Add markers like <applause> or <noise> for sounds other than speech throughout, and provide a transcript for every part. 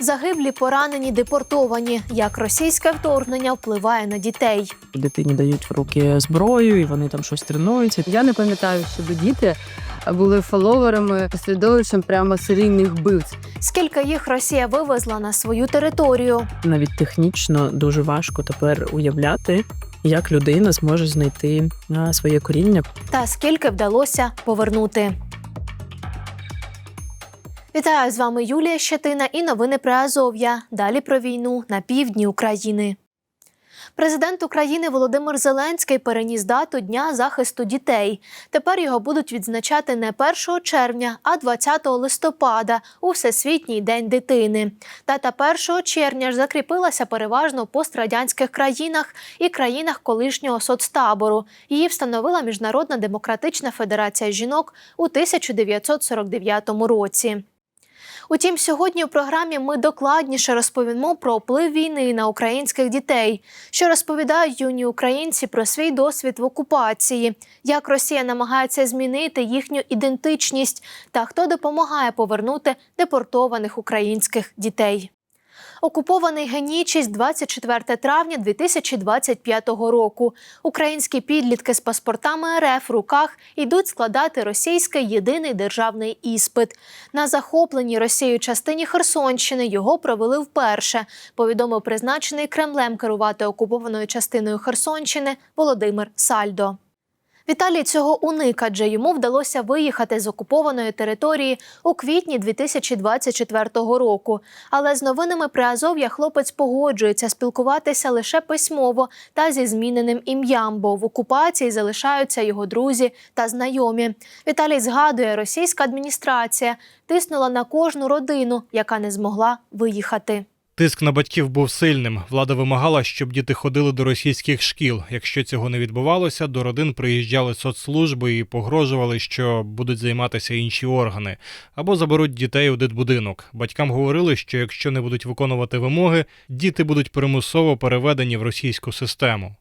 Загиблі, поранені, депортовані. Як російське вторгнення впливає на дітей. Дитині дають в руки зброю, і вони там щось тренуються. Я не пам'ятаю, щоб діти були фоловерами, послідовуючим прямо серійних вбивць. Скільки їх Росія вивезла на свою територію? Навіть технічно дуже важко тепер уявляти, як людина зможе знайти своє коріння. Та скільки вдалося повернути? Вітаю з вами Юлія Щетина і новини про Азов'я. Далі про війну на півдні України. Президент України Володимир Зеленський переніс дату Дня захисту дітей. Тепер його будуть відзначати не 1 червня, а 20 листопада у Всесвітній день дитини. Дата 1 червня ж закріпилася переважно в пострадянських країнах і країнах колишнього соцтабору. Її встановила Міжнародна демократична федерація жінок у 1949 році. Утім, сьогодні у програмі ми докладніше розповімо про вплив війни на українських дітей, що розповідають юні українці про свій досвід в окупації, як Росія намагається змінити їхню ідентичність та хто допомагає повернути депортованих українських дітей. Окупований генічість 24 травня 2025 року. Українські підлітки з паспортами РФ в руках йдуть складати російський єдиний державний іспит. На захопленій Росією частині Херсонщини його провели вперше. Повідомив призначений Кремлем керувати окупованою частиною Херсонщини Володимир Сальдо. Віталій цього уник, адже йому вдалося виїхати з окупованої території у квітні 2024 року. Але з новинами при Азов'я хлопець погоджується спілкуватися лише письмово та зі зміненим ім'ям, бо в окупації залишаються його друзі та знайомі. Віталій згадує, російська адміністрація тиснула на кожну родину, яка не змогла виїхати. Тиск на батьків був сильним. Влада вимагала, щоб діти ходили до російських шкіл. Якщо цього не відбувалося, до родин приїжджали соцслужби і погрожували, що будуть займатися інші органи або заберуть дітей у дитбудинок. Батькам говорили, що якщо не будуть виконувати вимоги, діти будуть примусово переведені в російську систему.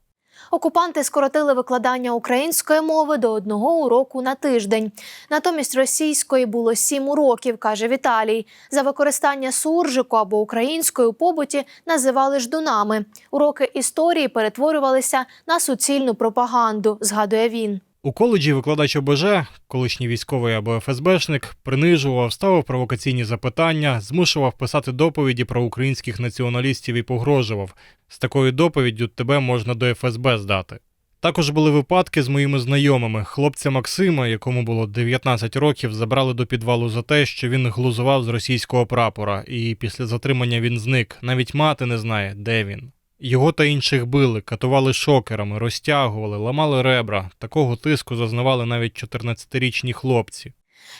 Окупанти скоротили викладання української мови до одного уроку на тиждень. Натомість російської було сім уроків, каже Віталій. За використання суржику або української у побуті називали ждунами. Уроки історії перетворювалися на суцільну пропаганду, згадує він. У коледжі викладач ОБЖ, колишній військовий або ФСБшник, принижував, ставив провокаційні запитання, змушував писати доповіді про українських націоналістів і погрожував. З такою доповіддю тебе можна до ФСБ здати. Також були випадки з моїми знайомими. Хлопця Максима, якому було 19 років, забрали до підвалу за те, що він глузував з російського прапора, і після затримання він зник. Навіть мати не знає, де він. Його та інших били, катували шокерами, розтягували, ламали ребра. Такого тиску зазнавали навіть 14-річні хлопці.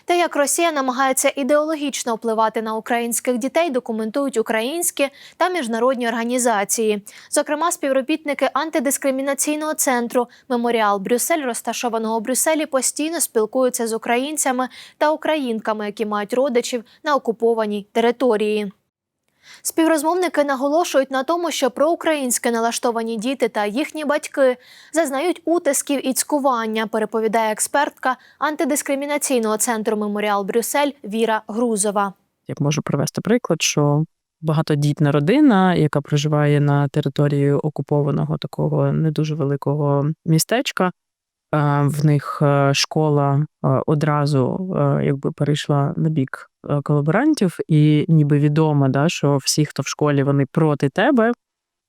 Те, як Росія намагається ідеологічно впливати на українських дітей, документують українські та міжнародні організації. Зокрема, співробітники антидискримінаційного центру Меморіал Брюссель, розташованого у Брюсселі, постійно спілкуються з українцями та українками, які мають родичів на окупованій території. Співрозмовники наголошують на тому, що проукраїнське налаштовані діти та їхні батьки зазнають утисків і цькування, переповідає експертка антидискримінаційного центру Меморіал Брюссель Віра Грузова. Як можу привести приклад, що багатодітна родина, яка проживає на території окупованого такого не дуже великого містечка. Е, В них е, школа е, одразу якби перейшла на бік колаборантів, і ніби відомо, да, що всі, хто в школі, вони проти тебе,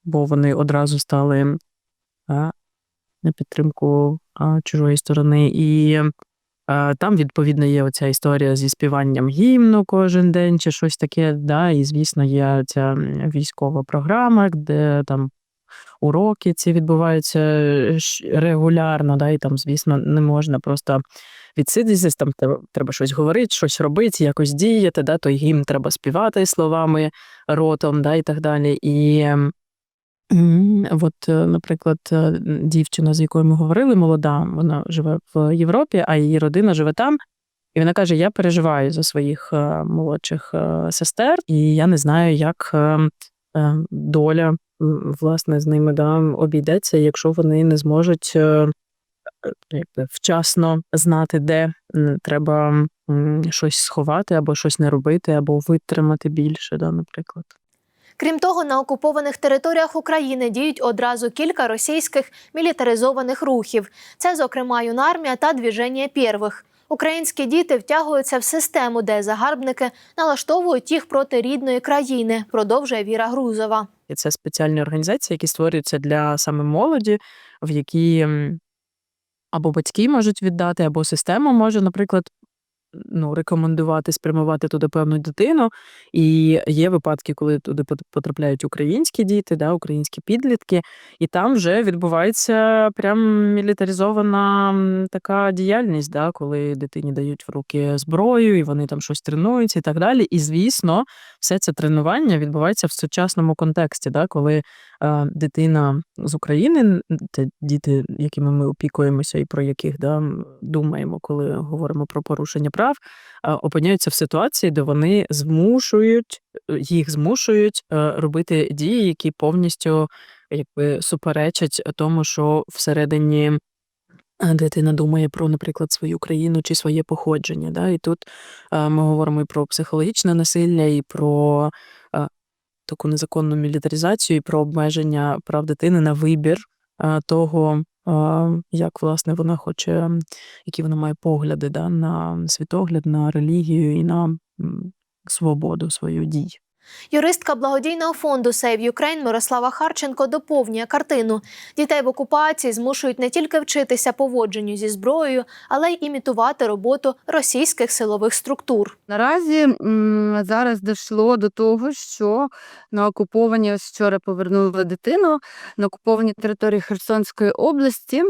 бо вони одразу стали на підтримку чужої сторони. І там, відповідно, є оця історія зі співанням гімну кожен день чи щось таке. Да, і, звісно, є ця військова програма, де там уроки ці відбуваються е, регулярно, да, і там, звісно, не можна просто відсидітися, там треба, щось говорити, щось робити, якось діяти, да, той гімн треба співати словами, ротом, да, і так далі. І от, е, наприклад, е, дівчина, з якою ми говорили, молода, вона живе в Європі, а її родина живе там. І вона каже: Я переживаю за своїх молодших сестер, і я не знаю, як е, е, доля власне з ними да, обійдеться, якщо вони не зможуть е, е, вчасно знати, де треба щось сховати, або щось не робити, або витримати більше, да, наприклад. Крім того, на окупованих територіях України діють одразу кілька російських мілітаризованих рухів. Це, зокрема, юнармія та двіження первих. Українські діти втягуються в систему, де загарбники налаштовують їх проти рідної країни, продовжує Віра Грузова. І це спеціальні організації, які створюються для саме молоді, в які або батьки можуть віддати, або система може, наприклад, ну, рекомендувати спрямувати туди певну дитину. І є випадки, коли туди потрапляють українські діти, да, українські підлітки, і там вже відбувається прям мілітаризована така діяльність, да, коли дитині дають в руки зброю, і вони там щось тренуються і так далі. І звісно, все це тренування відбувається в сучасному контексті, да, коли е, дитина з України, те діти, якими ми опікуємося і про яких да, думаємо, коли говоримо про порушення прав, опиняються в ситуації, де вони змушують е, їх змушують е, робити дії, які повністю якби суперечать тому, що всередині е, дитина думає про, наприклад, свою країну чи своє походження. Да? І тут ми говоримо і про психологічне насилля, і про таку незаконну мілітаризацію, і про обмеження прав дитини на вибір того, як власне вона хоче, які вона має погляди да, на світогляд, на релігію і на свободу свою дій. Юристка благодійного фонду Save Ukraine Мирослава Харченко доповнює картину. Дітей в окупації змушують не тільки вчитися поводженню зі зброєю, але й імітувати роботу російських силових структур. Наразі зараз дійшло до того, що на окуповані, ось вчора повернули дитину, на окупованій території Херсонської області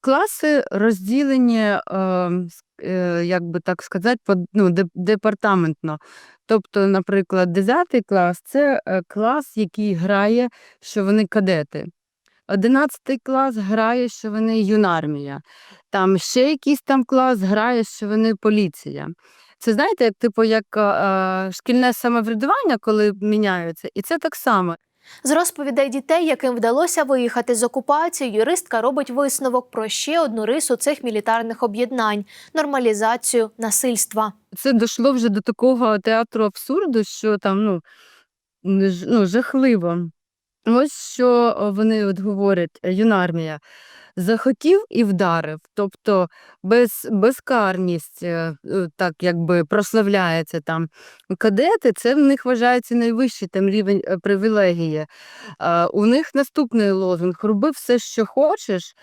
класи розділені, е, е, як би так сказати, ну, де- департаментно. Тобто, наприклад, 10 клас це е, клас, який грає, що вони кадети. 11 клас грає, що вони юнармія. Там ще якийсь там клас грає, що вони поліція. Це знаєте, як типу як е, е, шкільне самоврядування, коли міняються, і це так само. З розповідей дітей, яким вдалося виїхати з окупації, юристка робить висновок про ще одну рису цих мілітарних об'єднань нормалізацію насильства. Це дійшло вже до такого театру абсурду, що там ну, ну жахливо. Ось що вони от говорять, юнармія. Захотів і вдарив. Тобто без, безкарність е, е, так якби прославляється там. Кадети це в них вважається найвищий там рівень е, привілегії. У них наступний лозунг: роби все, що хочеш,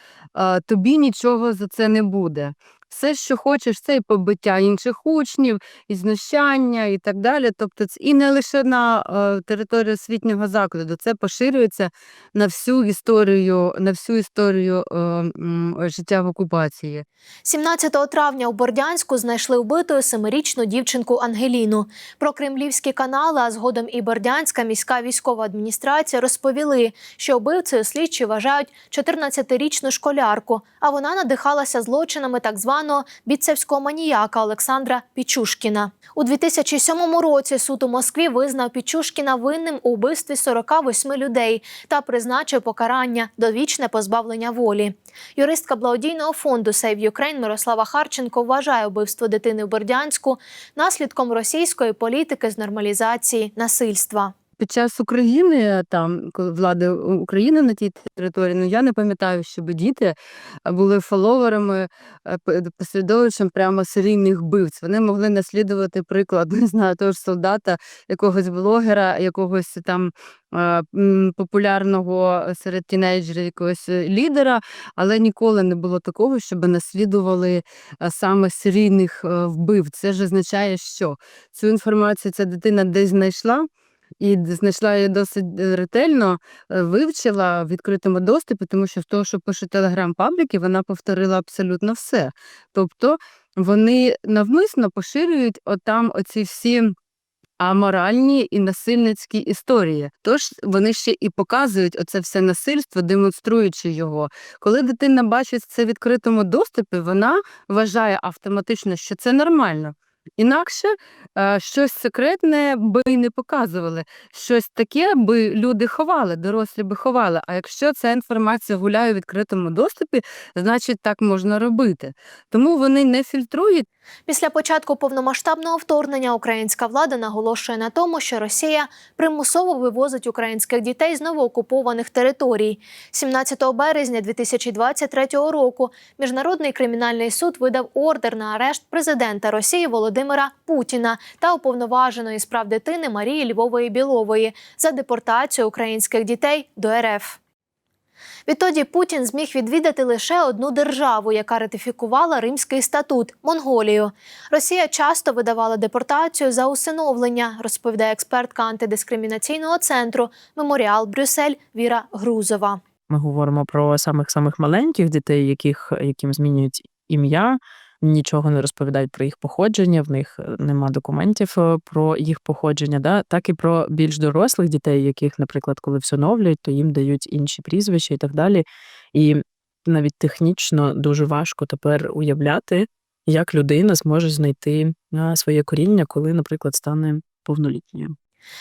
тобі нічого за це не буде. Все, що хочеш, це і побиття інших учнів, і знущання, і так далі. Тобто, це і не лише на е, території освітнього закладу, це поширюється на всю історію, на всю історію е, м, життя в окупації. 17 травня у Бордянську знайшли вбитою семирічну дівчинку Ангеліну. Про кремлівські канали, а згодом і Бордянська міська військова адміністрація розповіли, що вбивцею слідчі вважають 14-річну школярку, а вона надихалася злочинами так званого бійцевського маніяка Олександра Пічушкіна. У 2007 році суд у Москві визнав Пічушкіна винним у вбивстві 48 людей та призначив покарання довічне позбавлення волі. Юристка благодійного фонду Save Ukraine Мирослава Харченко вважає вбивство дитини в Бердянську наслідком російської політики з нормалізації насильства. Під час України, там, влади України на тій території, ну я не пам'ятаю, щоб діти були фоловерами, е, прямо серійних вбивць. Вони могли наслідувати приклад, <laughs> не знаю, того ж солдата, якогось блогера, якогось там популярного серед тінейджерів, якогось е, лідера, але ніколи не було такого, щоб наслідували саме серійних е, вбивць. Це ж означає, що цю інформацію ця дитина десь знайшла і знайшла її досить е, ретельно, е, вивчила в відкритому доступі, тому що з того, що пише телеграм-пабліки, вона повторила абсолютно все. Тобто вони навмисно поширюють отам оці всі аморальні і насильницькі історії. Тож вони ще і показують оце все насильство, демонструючи його. Коли дитина бачить це в відкритому доступі, вона вважає автоматично, що це нормально. Інакше е, щось секретне би й не показували. Щось таке би люди ховали, дорослі би ховали. А якщо ця інформація гуляє у відкритому доступі, значить так можна робити. Тому вони не фільтрують. Після початку повномасштабного вторгнення українська влада наголошує на тому, що Росія примусово вивозить українських дітей з новоокупованих територій. 17 березня 2023 року Міжнародний кримінальний суд видав ордер на арешт президента Росії Володимира Путіна та уповноваженої з прав дитини Марії Львової Білової за депортацію українських дітей до РФ. Відтоді Путін зміг відвідати лише одну державу, яка ратифікувала Римський статут Монголію. Росія часто видавала депортацію за усиновлення, розповідає експертка антидискримінаційного центру Меморіал Брюссель Віра Грузова. Ми говоримо про самих самих маленьких дітей, яких яким змінюють ім'я. Нічого не розповідають про їх походження, в них е, нема документів е, про їх походження, да? так і про більш дорослих дітей, яких, наприклад, коли всиновлюють, то їм дають інші прізвища і так далі. І навіть технічно дуже важко тепер уявляти, як людина зможе знайти своє коріння, коли, наприклад, стане повнолітньою.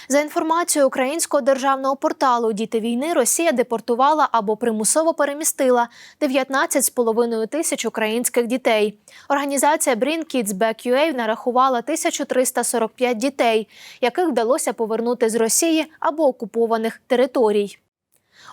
За інформацією українського державного порталу Діти війни Росія депортувала або примусово перемістила 19,5 тисяч українських дітей. Організація Bring Kids Back UA нарахувала 1345 дітей, яких вдалося повернути з Росії або окупованих територій.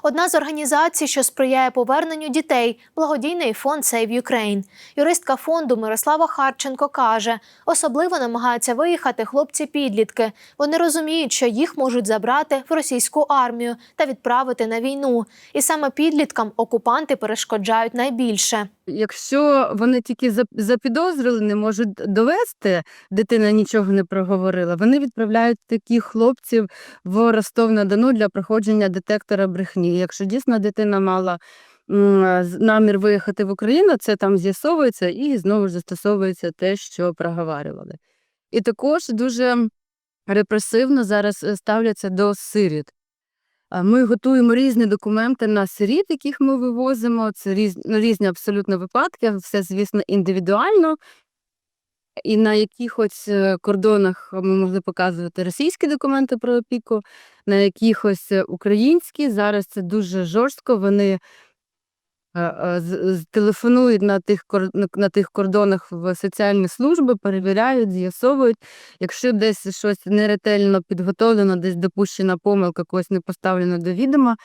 Одна з організацій, що сприяє поверненню дітей, благодійний фонд Save Ukraine. Юристка фонду Мирослава Харченко каже, особливо намагаються виїхати хлопці-підлітки. Вони розуміють, що їх можуть забрати в російську армію та відправити на війну. І саме підліткам окупанти перешкоджають найбільше. Якщо вони тільки зап- запідозрили, не можуть довести, дитина нічого не проговорила, вони відправляють таких хлопців в Ростов-на-Дону для проходження детектора брехні. Якщо дійсно дитина мала намір виїхати в Україну, це там з'ясовується і знову ж застосовується те, що проговарювали. І також дуже репресивно зараз е, ставляться до сиріт. Ми готуємо різні документи на сиріт, яких ми вивозимо. Це різ, ну, різні абсолютно випадки, все, звісно, індивідуально. І на якихось е, кордонах ми могли показувати російські документи про опіку, на якихось е, українські. Зараз це дуже жорстко. Вони телефонують на тих, кор- на- на тих кордонах в соціальні служби, перевіряють, з'ясовують. Якщо десь щось неретельно підготовлено, десь допущена помилка, когось не поставлено до відома,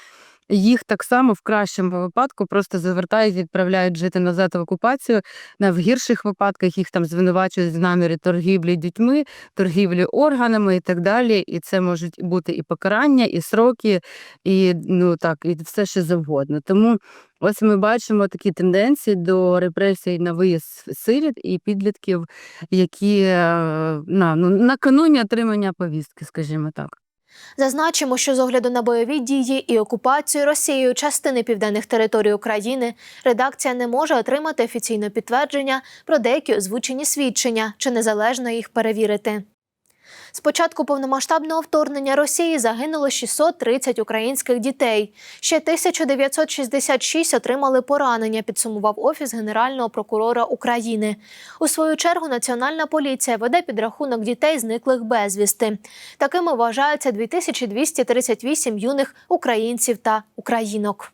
їх так само в кращому випадку просто завертають, відправляють жити назад в окупацію. На в гірших випадках їх там звинувачують в намірі торгівлі дітьми, торгівлі органами і так далі. І це можуть бути і покарання, і сроки, і ну так, і все що завгодно. Тому ось ми бачимо такі тенденції до репресій на виїзд сиріт і підлітків, які е, на, ну, накануні отримання повістки, скажімо так. Зазначимо, що з огляду на бойові дії і окупацію Росією частини південних територій України редакція не може отримати офіційне підтвердження про деякі озвучені свідчення чи незалежно їх перевірити. З початку повномасштабного вторгнення Росії загинуло 630 українських дітей. Ще 1966 отримали поранення, підсумував Офіс Генерального прокурора України. У свою чергу Національна поліція веде підрахунок дітей, зниклих безвісти. Такими вважаються 2238 юних українців та українок.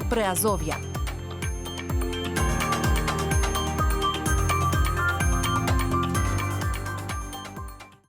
Приазов'я.